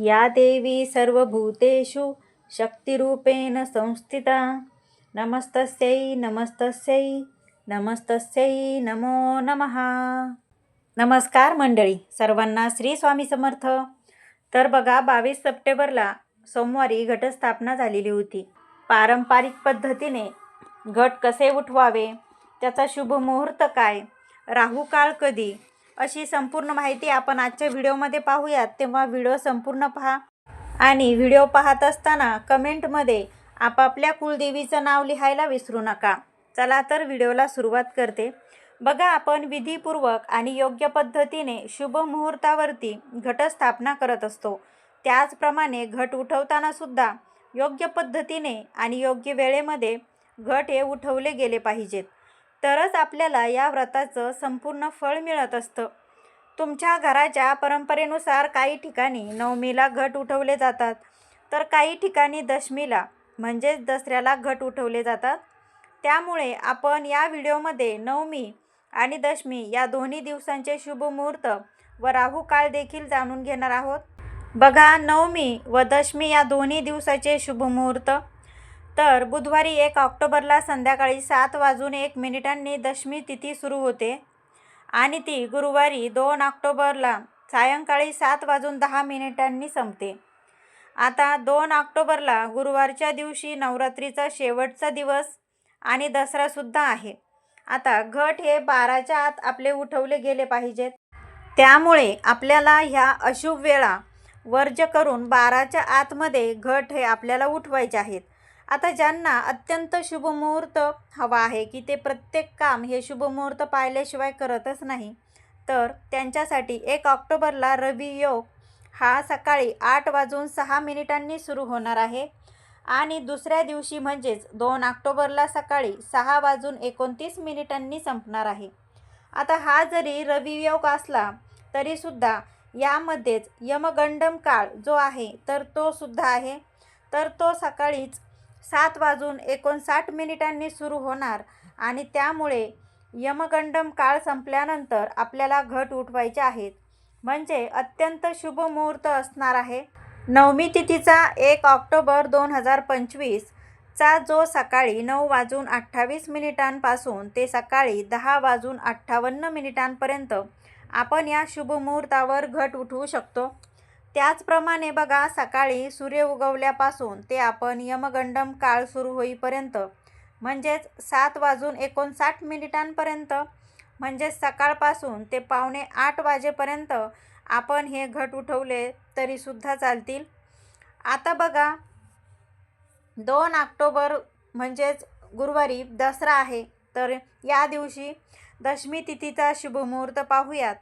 या देवी सर्वभूतेषु शक्तिरूपेण संस्थिता। नमस्तस्यै नमस्तस्यै नमस्तस्यै नमो नमः। नमस्कार मंडळी सर्वांना श्री स्वामी समर्थ। तर बघा बावीस सप्टेंबरला सोमवारी घटस्थापना झालेली होती. पारंपरिक पद्धतीने घट कसे उठवावे त्याचा शुभ मुहूर्त काय राहू काळ कधी अशी संपूर्ण माहिती आपण आजच्या व्हिडिओमध्ये पाहूयात. तेव्हा व्हिडिओ संपूर्ण पहा आणि व्हिडिओ पाहत असताना कमेंटमध्ये आपापल्या कुलदेवीचं नाव लिहायला विसरू नका. चला तर व्हिडिओला सुरुवात करते. बघा आपण विधीपूर्वक आणि योग्य पद्धतीने शुभ मुहूर्तावरती घटस्थापना करत असतो. त्याचप्रमाणे घट उठवताना सुद्धा योग्य पद्धतीने आणि योग्य वेळेमध्ये घट हे उठवले गेले पाहिजेत. तरच आपल्याला या व्रताचं संपूर्ण फळ मिळत असतं. तुमच्या घराच्या परंपरेनुसार काही ठिकाणी नवमीला घट उठवले जातात. तर काही ठिकाणी दशमीला म्हणजेच दसऱ्याला घट उठवले जातात. त्यामुळे आपण या व्हिडिओमध्ये नवमी आणि दशमी या दोन्ही दिवसांचे शुभ मुहूर्त व राहू काळ देखील जाणून घेणार आहोत. बघा नवमी व दशमी या दोन्ही दिवसाचे शुभ मुहूर्त. तर बुधवारी एक ऑक्टोबरला संध्याकाळी सात वाजून एक मिनिटांनी दशमी तिथी सुरू होते. आणि ती गुरुवारी दोन ऑक्टोबरला सायंकाळी सात वाजून दहा मिनिटांनी संपते. आता दोन ऑक्टोबरला गुरुवारच्या दिवशी नवरात्रीचा शेवटचा दिवस आणि दसरासुद्धा आहे. आता घट हे बाराच्या आत आपले उठवले गेले पाहिजेत. त्यामुळे आपल्याला ह्या अशुभ वेळा वर्ज करून बाराच्या आतमध्ये घट हे आपल्याला उठवायचे आहेत. आता ज्यांना अत्यंत शुभ मुहूर्त हवा आहे की ते प्रत्येक काम हे शुभ मुहूर्त पाहिल्याशिवाय करतच नाही तर त्यांच्यासाठी एक ऑक्टोबरला रवी योग हा सकाळी आठ वाजून सहा मिनिटांनी सुरू होणार आहे. आणि दुसऱ्या दिवशी म्हणजेच दोन ऑक्टोबरला सकाळी सहा वाजून एकोणतीस मिनिटांनी संपणार आहे. आता हा जरी रवी योग असला तरीसुद्धा यामध्येच यमगंडम काळ जो आहे तर तो सुद्धा आहे. तर तो सकाळीच सात वाजून एकोणसाठ मिनिटांनी सुरू होणार आणि त्यामुळे यमगंडम काळ संपल्यानंतर आपल्याला घट उठवायचे आहेत. म्हणजे अत्यंत शुभ मुहूर्त असणार आहे. नवमी तिथीचा एक ऑक्टोबर दोन हजार पंचवीसचा जो सकाळी नऊ वाजून अठ्ठावीस मिनिटांपासून ते सकाळी दहा वाजून अठ्ठावन्न मिनिटांपर्यंत आपण या शुभ मुहूर्तावर घट उठवू शकतो. त्याचप्रमाणे बघा सकाळी सूर्य उगवल्यापासून ते आपण यमगंडम काळ सुरू होईपर्यंत म्हणजेच सात वाजून एकोणसाठ मिनिटांपर्यंत म्हणजेच सकाळपासून ते पावणे आठ वाजेपर्यंत आपण हे घट उठवले तरीसुद्धा चालतील. आता बघा दोन ऑक्टोबर म्हणजेच गुरुवारी दसरा आहे तर या दिवशी दशमी तिथीचा शुभमुहूर्त पाहूयात.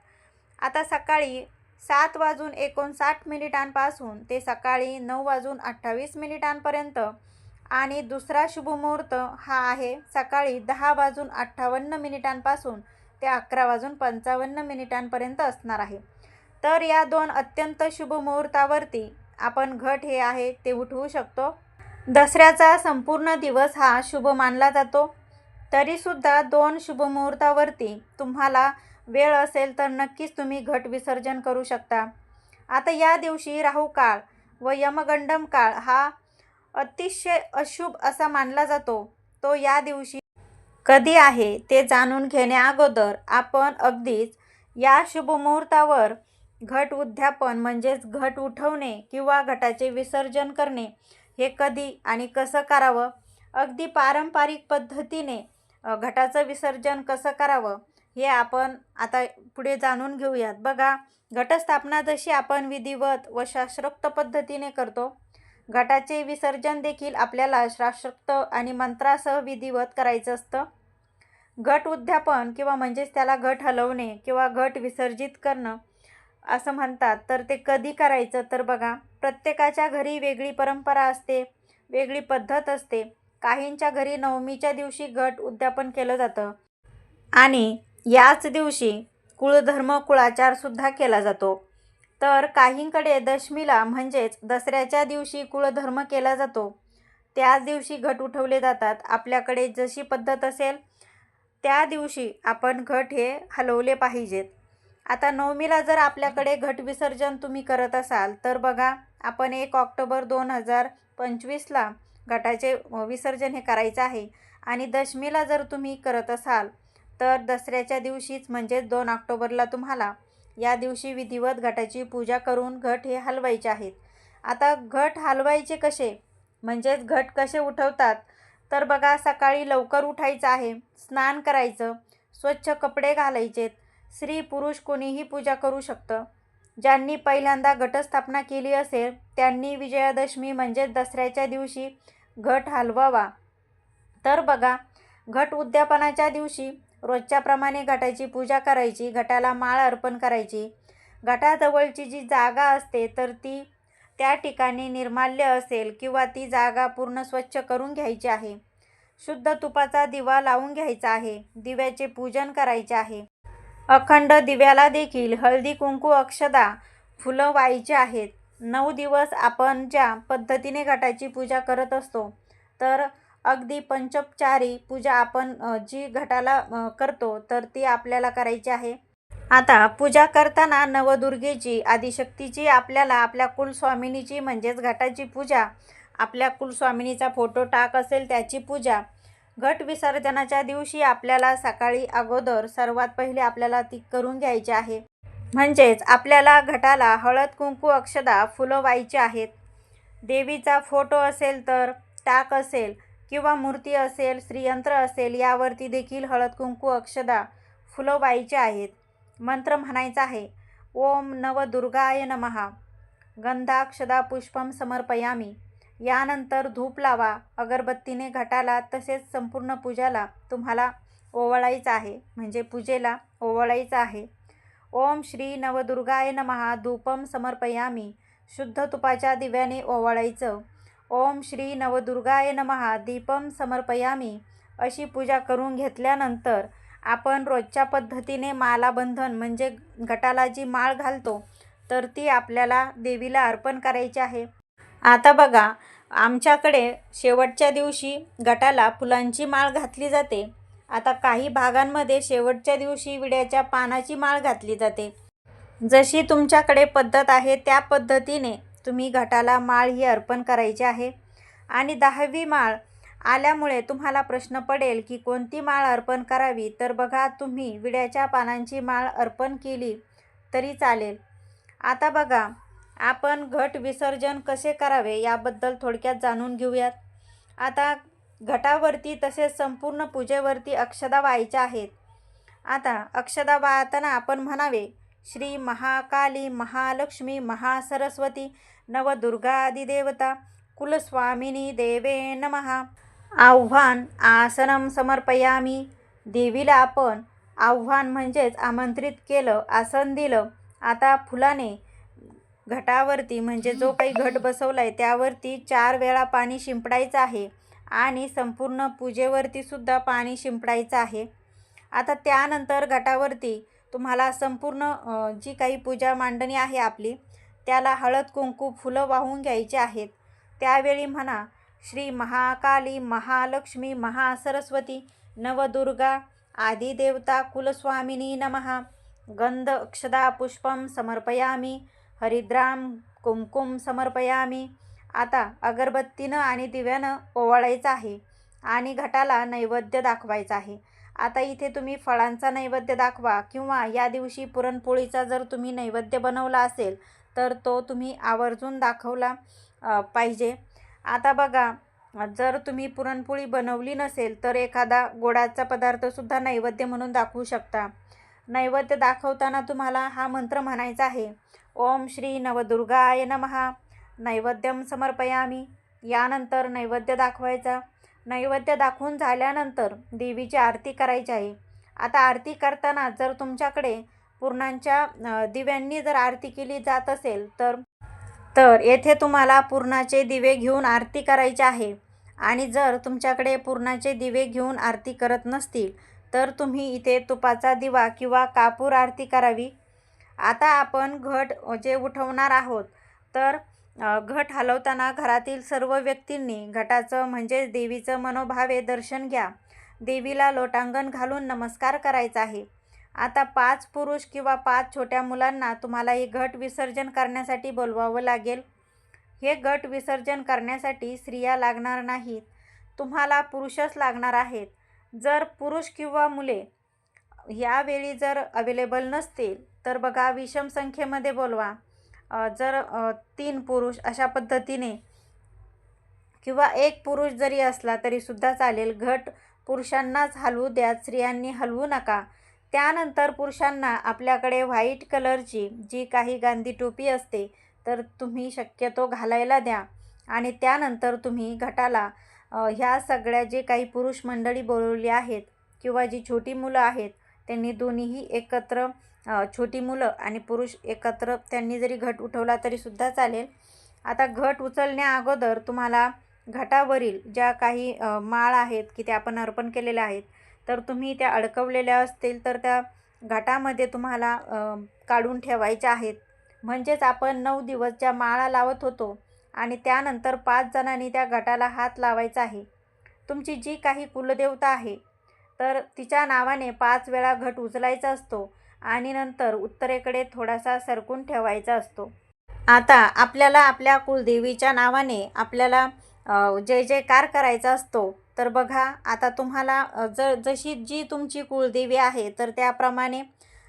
आता सकाळी सात वाजून एकोणसाठ मिनिटांपासून ते सकाळी नऊ वाजून अठ्ठावीस मिनिटांपर्यंत. आणि दुसरा शुभमुहूर्त हा आहे सकाळी दहा वाजून अठ्ठावन्न मिनिटांपासून ते अकरा वाजून पंचावन्न मिनिटांपर्यंत असणार आहे. तर या दोन अत्यंत शुभ मुहूर्तावरती आपण घट हे आहे ते उठवू शकतो. दसऱ्याचा संपूर्ण दिवस हा शुभ मानला जातो. तरीसुद्धा दोन शुभमुहूर्तावरती तुम्हाला वेळ असेल तर नक्कीच तुम्ही घट विसर्जन करू शकता. आता या दिवशी राहू काळ व यमगंडम काळ हा अतिशय अशुभ असा मानला जातो. तो या दिवशी कधी आहे ते जाणून घेण्याअगोदर आपण अगदीच या शुभमुहूर्तावर घट उद्यापन म्हणजेच घट उठवणे किंवा घटाचे विसर्जन करणे हे कधी आणि कसं करावं? अगदी पारंपरिक पद्धतीने घटाचं विसर्जन कसं करावं? हे आपण आता पुढे जाणून घेऊयात. बघा घटस्थापना जशी आपण विधिवत व शास्त्रोक्त पद्धतीने करतो घटाचे विसर्जन देखील आपल्याला शास्त्रोक्त आणि मंत्रासह विधिवत करायचं असतं. घट उद्यापन किंवा म्हणजेच त्याला घट हलवणे किंवा घट विसर्जित करणं असं म्हणतात. तर ते कधी करायचं? तर बघा प्रत्येकाच्या घरी वेगळी परंपरा असते वेगळी पद्धत असते. काहींच्या घरी नवमीच्या दिवशी घट उद्यापन केलं जातं. आणि याच दिवशी कुळधर्म कुळाचारसुद्धा केला जातो. तर काहींकडे दशमीला म्हणजेच दसऱ्याच्या दिवशी कुळधर्म केला जातो. त्याच दिवशी घट उठवले जातात. आपल्याकडे जशी पद्धत असेल त्या दिवशी आपण घट हे हलवले पाहिजेत. आता नवमीला जर आपल्याकडे घट विसर्जन तुम्ही करत असाल तर बघा आपण एक ऑक्टोबर दोन हजार पंचवीसला घटाचे विसर्जन हे करायचं आहे. आणि दशमीला जर तुम्ही करत असाल तर दसऱ्याच्या दिवशीच म्हणजेच दोन ऑक्टोबरला तुम्हाला या दिवशी विधिवत घटाची पूजा करून घट हे हलवायचे आहेत. आता घट हलवायचे कसे? म्हणजेच घट कसे उठवतात? तर बघा सकाळी लवकर उठायचं आहे स्नान करायचं स्वच्छ कपडे घालायचेत स्त्री पुरुष कोणीही पूजा करू शकतं. ज्यांनी पहिल्यांदा घटस्थापना केली असेल त्यांनी विजयादशमी म्हणजेच दसऱ्याच्या दिवशी घट हलवावा. तर बघा घट उद्यापनाच्या दिवशी रोजच्याप्रमाणे घटाची पूजा करायची घटाला माळ अर्पण करायची. घटाजवळची जी जागा असते तर ती त्या ठिकाणी निर्माल्य असेल किंवा ती जागा पूर्ण स्वच्छ करून घ्यायची आहे. शुद्ध तुपाचा दिवा लावून घ्यायचा आहे. दिव्याचे पूजन करायचे आहे. अखंड दिव्याला देखील हळदी कुंकू अक्षदा फुलं व्हायची आहेत. नऊ दिवस आपण ज्या पद्धतीने घटाची पूजा करत असतो तर अगदी पंचोपचारी पूजा आपण जी घटाला करतो तर ती आपल्याला करायची आहे. आता पूजा करताना नवदुर्गेची आदिशक्तीची आपल्याला आपल्या कुलस्वामिनीची म्हणजेच घटाची पूजा आपल्या कुलस्वामिनीचा फोटो टाक असेल त्याची पूजा घट विसर्जनाच्या दिवशी आपल्याला सकाळी अगोदर सर्वात पहिले आपल्याला ती करून घ्यायची आहे. म्हणजेच आपल्याला घटाला हळद कुंकू अक्षदा फुलं व्हायची आहेत. देवीचा फोटो असेल तर टाक असेल किंवा मूर्ती असेल श्रीयंत्र असेल यावरती देखील हळद कुंकू अक्षदा फुलं आहेत. मंत्र म्हणायचा आहे ओम नवदुर्गाय नमहा गंधाक्षदा पुष्पम समर्पयामी यानंतर धूप लावा अगरबत्तीने घटाला तसेच संपूर्ण पूजाला तुम्हाला ओवाळायचं आहे. म्हणजे पूजेला ओवाळायचं आहे. ओम श्री नवदुर्गाय नमहा धूपम समर्पयामी शुद्ध तुपाच्या दिव्याने ओवाळायचं ओम श्री नवदुर्गाय नमहा दीपम समर्पयामी. अशी पूजा करून घेतल्यानंतर आपण रोजच्या पद्धतीने मालाबंधन म्हणजे घटाला जी माळ घालतो तर ती आपल्याला देवीला अर्पण करायची आहे. आता बघा आमच्याकडे शेवटच्या दिवशी गटाला फुलांची माळ घातली जाते. आता काही भागांमध्ये शेवटच्या दिवशी विड्याच्या पानाची माळ घातली जाते. जशी तुमच्याकडे पद्धत आहे त्या पद्धतीने तुम्ही घटाला माळ ही अर्पण करायची आहे. आणि दहावी माळ आल्यामुळे तुम्हाला प्रश्न पडेल की कोणती माळ अर्पण करावी? तर बघा तुम्ही विड्याच्या पानांची माळ अर्पण केली तरी चालेल. आता बघा आपण घट विसर्जन कसे करावे याबद्दल थोडक्यात जाणून घेऊयात. आता घटावरती तसेच संपूर्ण पूजेवरती अक्षदा व्हायच्या आहेत. आता अक्षदा वाहताना आपण म्हणावे श्री महाकाली महालक्ष्मी महासरस्वती नवदुर्गा आदिदेवता कुलस्वामिनी देवे नमहा आव्हान आसनम समर्पयामी. देवीला आपण आव्हान म्हणजेच आमंत्रित केलं आसन दिलं. आता फुलाने घटावरती म्हणजे जो काही घट बसवला आहे त्यावरती चार वेळा पाणी शिंपडायचं आहे आणि संपूर्ण पूजेवरती सुद्धा पाणी शिंपडायचं आहे. आता त्यानंतर घटावरती तुम्हाला संपूर्ण जी काही पूजा मांडणी आहे आपली त्याला हळद कुंकू फुलं वाहून घ्यायची आहेत. त्यावेळी म्हणा श्री महाकाली महालक्ष्मी महासरस्वती नवदुर्गा आदिदेवता कुलस्वामिनी नमहा गंध अक्षदा पुष्पम समर्पयामी. हरिद्राम कुमकुम समर्पयामी. आता अगरबत्तीनं आणि दिव्यानं ओवाळायचं आहे आणि घटाला नैवेद्य दाखवायचा आहे. आता इथे तुम्ही फळांचा नैवेद्य दाखवा किंवा या दिवशी पुरणपोळीचा जर तुम्ही नैवेद्य बनवला असेल तर तो तुम्ही आवर्जून दाखवला पाहिजे. आता बघा जर तुम्ही पुरणपोळी बनवली नसेल तर एखादा गोडाचा पदार्थसुद्धा नैवेद्य म्हणून दाखवू शकता. नैवेद्य दाखवताना तुम्हाला हा मंत्र म्हणायचा आहे ओम श्री नवदुर्गाय नमहा नैवेद्यम समर्पयामी. यानंतर नैवेद्य दाखवायचा. नैवेद्य दाखवून झाल्यानंतर देवीची आरती करायची आहे. आता आरती करताना जर तुमच्याकडे पूर्णांच्या दिव्यांनी जर आरती केली जात असेल तर तर येथे तुम्हाला पूर्णाचे दिवे घेऊन आरती करायची आहे. आणि जर तुमच्याकडे पूर्णाचे दिवे घेऊन आरती करत नसतील तर तुम्ही इथे तुपाचा दिवा किंवा कापूर आरती करावी. आता आपण घट जे उठवणार आहोत तर घट हलवताना घरातील सर्व व्यक्तींनी घटाचं म्हणजे देवीचं मनोभावे दर्शन घ्या. देवीला लोटांगण घालून नमस्कार करायचा आहे. आता पाच पुरुष किंवा पाच छोट्या मुलांना तुम्हाला हे घट विसर्जन करण्यासाठी बोलवावं लागेल. हे घट विसर्जन करण्यासाठी स्त्रिया लागणार नाहीत. तुम्हाला पुरुषच लागणार आहेत. जर पुरुष किंवा मुले यावेळी जर अवेलेबल नसतील तर बघा विषम संख्येमध्ये बोलवा. जर तीन पुरुष अशा पद्धतीने किंवा एक पुरुष जरी असला तरीसुद्धा चालेल. घट पुरुषांनाच हलवू द्या स्त्रियांनी हलवू नका. त्यानंतर पुरुषांना आपल्याकडे व्हाईट कलरची जी काही गांधी टोपी असते तर तुम्ही शक्यतो घालायला द्या. आणि त्यानंतर तुम्ही घटाला ह्या सगळ्या जे काही पुरुष मंडळी बोलवली आहेत किंवा जी छोटी मुलं आहेत त्यांनी दोन्हीही एकत्र छोटी मुलं आणि पुरुष एकत्र त्यांनी जरी घट उठवला तरीसुद्धा चालेल. आता घट उचलण्या अगोदर तुम्हाला घटावरील ज्या काही माळ आहेत की त्या आपण अर्पण केलेल्या आहेत तर तुम्ही त्या अडकवलेल्या असतील तर त्या घटामध्ये तुम्हाला काढून ठेवायच्या आहेत. म्हणजेच आपण नऊ दिवस ज्या माळा लावत होतो आणि त्यानंतर पाच जणांनी त्या घटाला हात लावायचा आहे. तुमची जी काही कुलदेवता आहे तर तिच्या नावाने पाच वेळा घट उचलायचा असतो आणि नंतर उत्तरेकडे थोडासा सरकून ठेवायचा असतो. आता आपल्याला आपल्या कुलदेवीच्या नावाने आपल्याला जे जे कार करायचा असतो तर बघा आता तुम्हाला जर ज जशी जी तुमची कुलदेवी आहे तर त्याप्रमाणे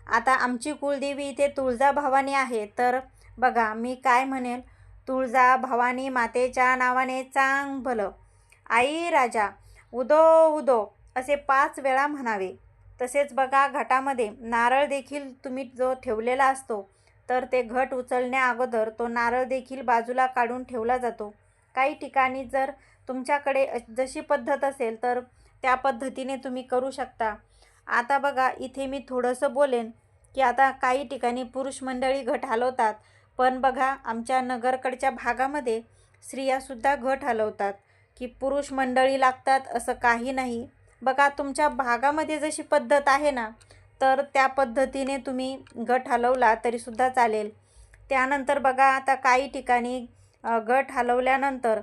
आता आमची कुलदेवी इथे तुळजा भवानी आहे. तर बघा मी काय म्हणेल? तुळजा भवानी मातेच्या नावाने चांग भलं आई राजा उदो उदो. असे पाच वेळा म्हणावे. तसेच बघा घटामध्ये नारळ देखील तुम्ही जो ठेवलेला असतो तर ते घट उचलण्या अगोदर तो नारळ देखील बाजूला काढून ठेवला जातो. काही ठिकाणी जर तुमच्याकडे जशी पद्धत असेल तर त्या पद्धतीने तुम्ही करू शकता. आता बघा इथे मी थोडंसं बोलेन की आता काही ठिकाणी पुरुष मंडळी घट हलवतात पण बघा आमच्या नगरकडच्या भागामध्ये स्त्रियासुद्धा घट हलवतात की पुरुष मंडळी लागतात असं काही नाही. बघा तुमच्या भागामध्ये जशी पद्धत आहे ना तर त्या पद्धतीने तुम्ही गट हलवला तरीसुद्धा चालेल. त्यानंतर बघा आता काही ठिकाणी गट हलवल्यानंतर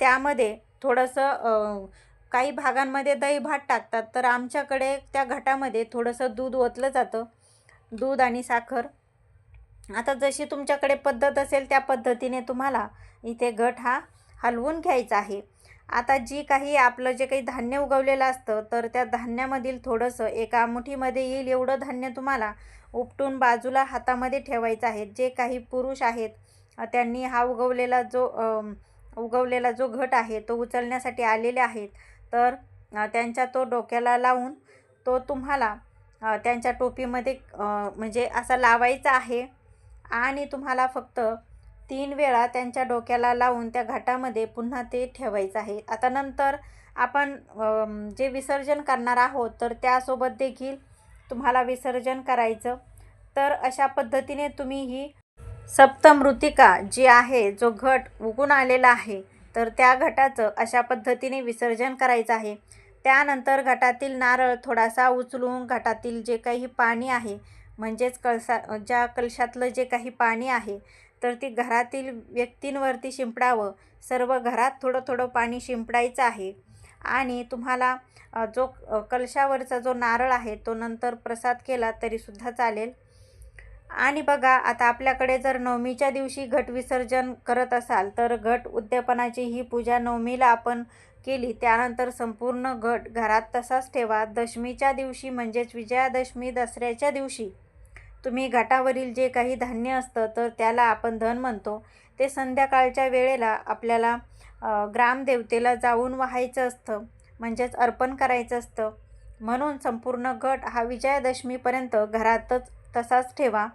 त्यामध्ये थोडंसं काही भागांमध्ये दही भात टाकतात. तर आमच्याकडे त्या घटामध्ये थोडंसं दूध ओतलं जातं. दूध आणि साखर. आता जशी तुमच्याकडे पद्धत असेल त्या पद्धतीने तुम्हाला इथे घट हा हलवून घ्यायचा आहे. आता जी काही आपलं जे काही धान्य उगवलेलं असतं तर त्या धान्यामधील थोडंसं एका मुठीमध्ये येईल एवढं धान्य तुम्हाला उपटून बाजूला हातामध्ये ठेवायचं आहे. जे काही पुरुष आहेत त्यांनी हा उगवलेला जो उगवलेला जो घट आहे तो उचलण्यासाठी आलेले आहेत. तर त्यांच्या तो डोक्याला लावून तो तुम्हाला त्यांच्या टोपीमध्ये म्हणजे असा लावायचा आहे. आणि तुम्हाला फक्त तीन वेळा त्यांच्या डोक्याला लावून त्या घाटामध्ये पुन्हा ते ठेवायचं आहे. आता नंतर आपण जे विसर्जन करणार आहोत तर त्यासोबत देखील तुम्हाला विसर्जन करायचं. तर अशा पद्धतीने तुम्ही ही सप्तमृतिका जी आहे जो घट उगून आलेला आहे तर त्या घटाचं अशा पद्धतीने विसर्जन करायचं आहे. त्यानंतर घटातील नारळ थोडासा उचलून घटातील जे काही पाणी आहे म्हणजेच कळसा ज्या कलशातलं जे काही पाणी आहे तर ती घरातील व्यक्तींवरती शिंपडावं. सर्व घरात थोडं थोडं पाणी शिंपडायचं आहे. आणि तुम्हाला जो कलशावरचा जो नारळ आहे तो नंतर प्रसाद केला तरीसुद्धा चालेल. आणि बघा आता आपल्याकडे जर नवमीच्या दिवशी घट विसर्जन करत असाल तर घट उद्यापनाची ही पूजा नवमीला आपण केली. त्यानंतर संपूर्ण घट घरात तसाच ठेवा. दशमीच्या दिवशी म्हणजेच विजयादशमी दसऱ्याच्या दिवशी तुम्ही घाटावरील जे काही धान्य असतं तर त्याला आपण धन म्हणतो. ते संध्याकाळच्या वेळेला आपल्याला ग्रामदेवतेला जाऊन वाहायचं असतं. म्हणजेच अर्पण करायचं असतं. म्हणून संपूर्ण गट हा विजयादशमीपर्यंत घरातच तसाच ठेवा.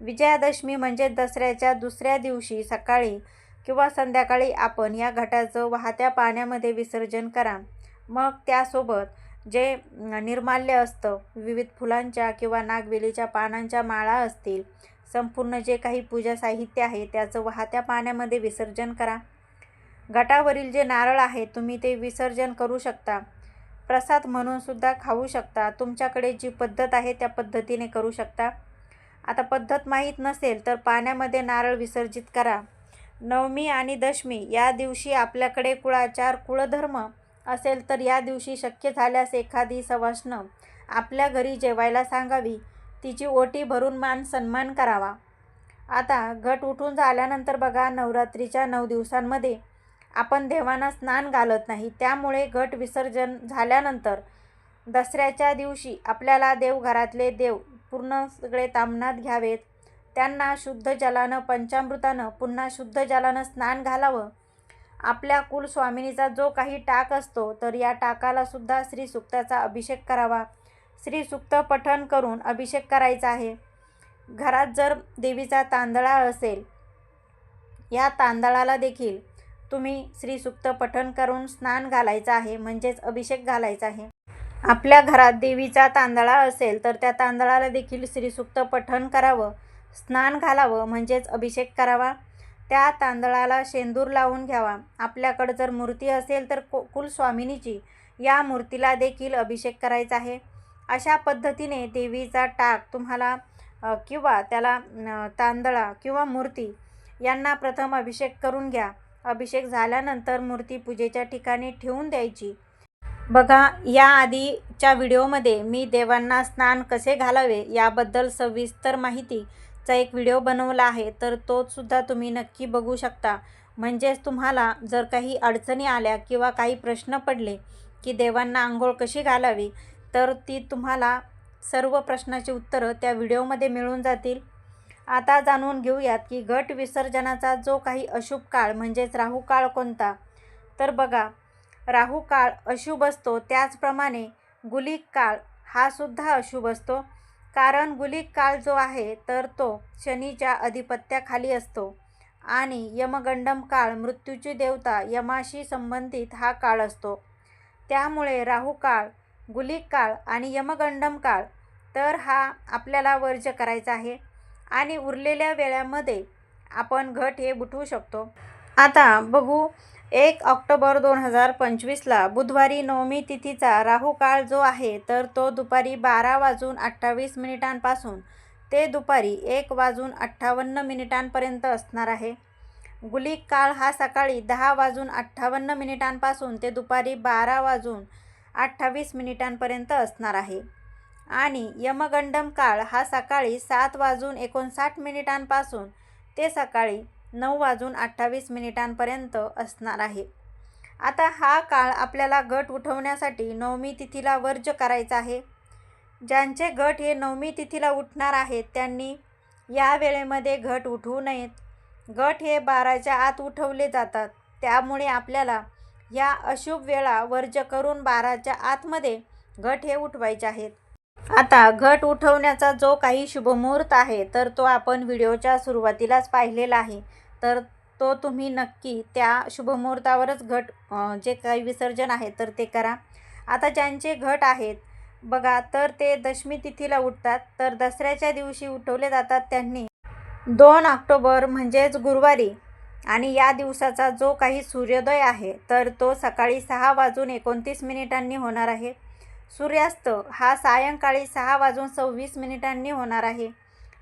विजयादशमी म्हणजे दसऱ्याच्या दुसऱ्या दिवशी सकाळी किंवा संध्याकाळी आपण या घटाचं वाहत्या पाण्यामध्ये विसर्जन करा. मग त्यासोबत जे निर्माल्य असतं विविध फुलांच्या किंवा नागवेलीच्या पानांच्या माळा असतील संपूर्ण जे काही पूजा साहित्य आहे त्याचं वाहत्या पाण्यामध्ये विसर्जन करा. घटावरील जे नारळ आहे तुम्ही ते विसर्जन करू शकता. प्रसाद म्हणून सुद्धा खाऊ शकता. तुमच्याकडे जी पद्धत आहे त्या पद्धतीने करू शकता. आता पद्धत माहीत नसेल तर पाण्यामध्ये नारळ विसर्जित करा. नवमी आणि दशमी या दिवशी आपल्याकडे कुळाचार कुळधर्म असेल तर या दिवशी शक्य झाल्यास एखादी सवाष्ण आपल्या घरी जेवायला सांगावी. तिची ओटी भरून मान सन्मान करावा. आता घट उठून झाल्यानंतर बघा नवरात्रीच्या नऊ दिवसांमध्ये आपण देवांना स्नान घालत नाही. त्यामुळे घट विसर्जन झाल्यानंतर दसऱ्याच्या दिवशी आपल्याला देवघरातले देव पूर्ण सगळे तामणात घ्यावेत. त्यांना शुद्ध जलानं पंचामृतानं पुन्हा शुद्ध जलानं स्नान घालावं. आपल्या कुलस्वामिनीचा जो काही टाक असतो तर या टाकाला सुद्धा श्रीसुक्ताचा अभिषेक करावा. श्रीसुक्त पठण करून अभिषेक करायचा आहे. घरात जर देवीचा तांदळा असेल या तांदळाला देखील तुम्ही श्रीसुक्त पठण करून स्नान घालायचं आहे म्हणजेच अभिषेक घालायचा आहे. आपल्या घरात देवीचा तांदळा असेल तर त्या तांदळाला देखील श्रीसुक्त पठण करावं स्नान घालावं म्हणजेच अभिषेक करावा. त्या तांदळाला शेंदूर लावून घ्यावा. आपल्याकडं जर मूर्ती असेल तर को कुलस्वामिनीची या मूर्तीला देखील अभिषेक करायचा आहे. अशा पद्धतीने देवीचा टाक तुम्हाला किंवा त्याला तांदळा किंवा मूर्ती यांना प्रथम अभिषेक करून घ्या. अभिषेक झाल्यानंतर मूर्ती पूजेच्या ठिकाणी ठेवून द्यायची. बघा या आधीच्या व्हिडिओमध्ये मी देवांना स्नान कसे घालावे याबद्दल सविस्तर माहिती चा एक व्हिडिओ बनवला आहे तर तोसुद्धा तुम्ही नक्की बघू शकता. म्हणजेच तुम्हाला जर काही अडचणी आल्या किंवा काही प्रश्न पडले की देवांना आंघोळ कशी घालावी तर ती तुम्हाला सर्व प्रश्नाची उत्तरं त्या व्हिडिओमध्ये मिळून जातील. आता जाणून घेऊयात की घट विसर्जनाचा जो काही अशुभ काळ म्हणजेच राहू काळ कोणता? तर बघा राहू काळ अशुभ असतो त्याचप्रमाणे गुलिक काळ हा सुद्धा अशुभ असतो. कारण गुलिक काळ जो आहे तर तो शनीच्या अधिपत्याखाली असतो. आणि यमगंडम काळ मृत्यूची देवता यमाशी संबंधित हा काळ असतो. त्यामुळे राहू काळ गुलिक काळ आणि यमगंडम काळ तर हा आपल्याला वर्ज्य करायचा आहे. आणि उरलेल्या वेळामध्ये आपण घट हे बुठवू शकतो. आता बघू एक ऑक्टोबर दोन हजार पंचवीसला बुधवारी नवमी तिथीचा राहू काळ जो आहे तर तो दुपारी बारा वाजून अठ्ठावीस मिनिटांपासून ते दुपारी एक वाजून अठ्ठावन्न मिनिटांपर्यंत असणार आहे. गुलिक काळ हा सकाळी दहा वाजून अठ्ठावन्न मिनिटांपासून ते दुपारी बारा वाजून अठ्ठावीस मिनिटांपर्यंत असणार आहे. आणि यमगंडम काळ हा सकाळी सात वाजून एकोणसाठ मिनिटांपासून ते सकाळी नऊ वाजून अठ्ठावीस मिनिटांपर्यंत असणार आहे. आता हा काळ आपल्याला गट उठवण्यासाठी नवमी तिथीला वर्ज करायचा आहे. ज्यांचे गट हे नवमी तिथीला उठणार आहेत त्यांनी या वेळेमध्ये घट उठवू नयेत. गट हे बाराच्या आत उठवले जातात. त्यामुळे आपल्याला या अशुभ वेळा वर्ज करून बाराच्या आतमध्ये घट हे उठवायचे आहेत. आता घट उठवण्याचा जो काही शुभमुहूर्त आहे तर तो आपण व्हिडिओच्या सुरुवातीलाच पाहिलेला आहे. तर तो तुम्ही नक्की त्या शुभमुहूर्तावरच घट जे काही विसर्जन आहे तर ते करा. आता ज्यांचे घट आहेत बघा तर ते दशमी तिथीला उठतात. तर दसऱ्याच्या दिवशी उठवले जातात त्यांनी. दोन ऑक्टोबर म्हणजेच गुरुवारी आणि या दिवसाचा जो काही सूर्योदय आहे तर तो सकाळी सहा वाजून एकोणतीस मिनिटांनी होणार आहे. सूर्यास्त हा सायंकाळी सहा वाजून सव्वीस मिनिटांनी होणार आहे.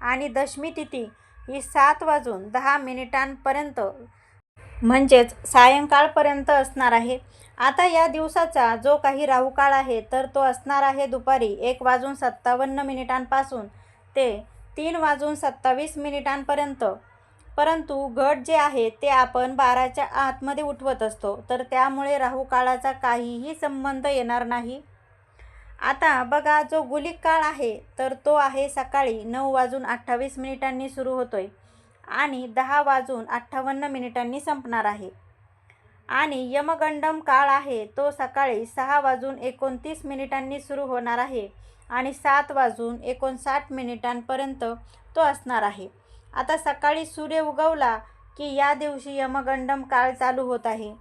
आणि दशमी तिथी ही सात वाजून दहा मिनिटांपर्यंत म्हणजेच सायंकाळपर्यंत असणार आहे. आता या दिवसाचा जो काही राहू काळ आहे तर तो असणार आहे दुपारी एक वाजून सत्तावन्न मिनिटांपासून ते तीन वाजून सत्तावीस मिनिटांपर्यंत. परंतु घट जे आहे ते आपण बाराच्या आतमध्ये उठवत असतो तर त्यामुळे राहू काळाचा काहीही संबंध येणार नाही. आता बघा जो गुलिक काळ आहे तर तो आहे सकाळी नऊ वाजून अठ्ठावीस मिनिटांनी सुरू होतोय आणि दहा वाजून अठ्ठावन्न मिनिटांनी संपणार आहे. आणि यमगंडम काळ आहे तो सकाळी सहा वाजून एकोणतीस मिनिटांनी सुरू होणार आहे आणि सात वाजून एकोणसाठ मिनिटांपर्यंत तो असणार आहे. आता सकाळी सूर्य उगवला की या दिवशी यमगंडम काळ चालू होत आहे.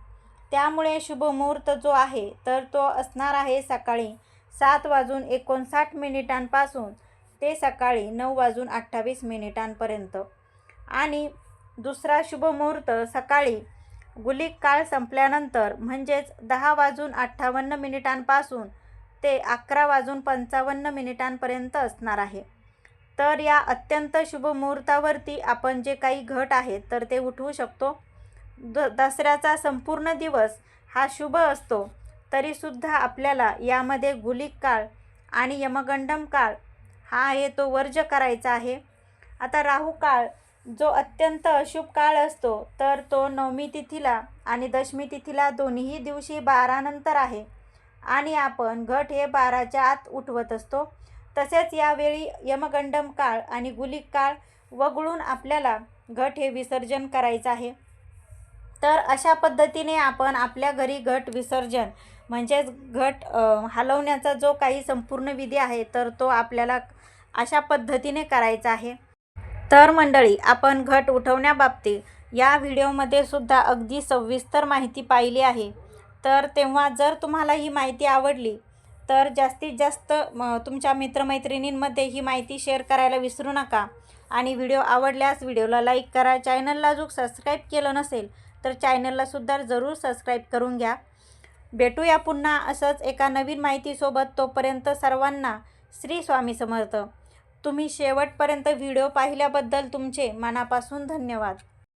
त्यामुळे शुभमुहूर्त जो आहे तर तो असणार आहे सकाळी सात वाजून एकोणसाठ मिनिटांपासून ते सकाळी नऊ वाजून अठ्ठावीस मिनिटांपर्यंत. आणि दुसरा शुभमुहूर्त सकाळी गुलिक काळ संपल्यानंतर म्हणजेच दहा वाजून अठ्ठावन्न मिनिटांपासून ते अकरा वाजून पंचावन्न मिनिटांपर्यंत असणार आहे. तर या अत्यंत शुभ मुहूर्तावरती आपण जे काही घट आहेत तर ते उठवू शकतो. द दसऱ्याचा संपूर्ण दिवस हा शुभ असतो. तरीसुद्धा आपल्याला यामध्ये गुलिक काळ आणि यमगंडम काळ हा आहे तो वर्ज करायचा आहे. आता राहू काळ जो अत्यंत अशुभ काळ असतो तर तो नवमी तिथीला आणि दशमी तिथीला दोन्ही दिवशी बारानंतर आहे. आणि आपण घट हे बाराच्या आत उठवत असतो. तसेच यावेळी यमगंडम काळ आणि गुलिक काळ वगळून आपल्याला घट हे विसर्जन करायचं आहे. तर अशा पद्धतीने आपण आपल्या घरी घट विसर्जन म्हणजेच घट हलवण्याचा जो काही संपूर्ण विधी आहे तर तो आपल्याला अशा पद्धतीने करायचा आहे. तर मंडळी आपण घट उठवण्याबाबतीत या व्हिडिओमध्ये सुद्धा अगदी सविस्तर माहिती पाहिली आहे. तर तेव्हा जर तुम्हाला ही माहिती आवडली तर जास्तीत जास्त म, तुमच्या मित्रमैत्रिणींमध्ये ही माहिती शेअर करायला विसरू नका. आणि व्हिडिओ आवडल्यास व्हिडिओला लाईक करा. चॅनलला जो सबस्क्राईब केलं नसेल तर चॅनललासुद्धा जरूर सबस्क्राईब करून घ्या. भेटूया पुन्हा असंच एका नवीन माहितीसोबत तोपर्यंत सर्वांना श्री स्वामी समर्थ. तुम्ही शेवटपर्यंत व्हिडिओ पाहिल्याबद्दल तुमचे मनापासून धन्यवाद.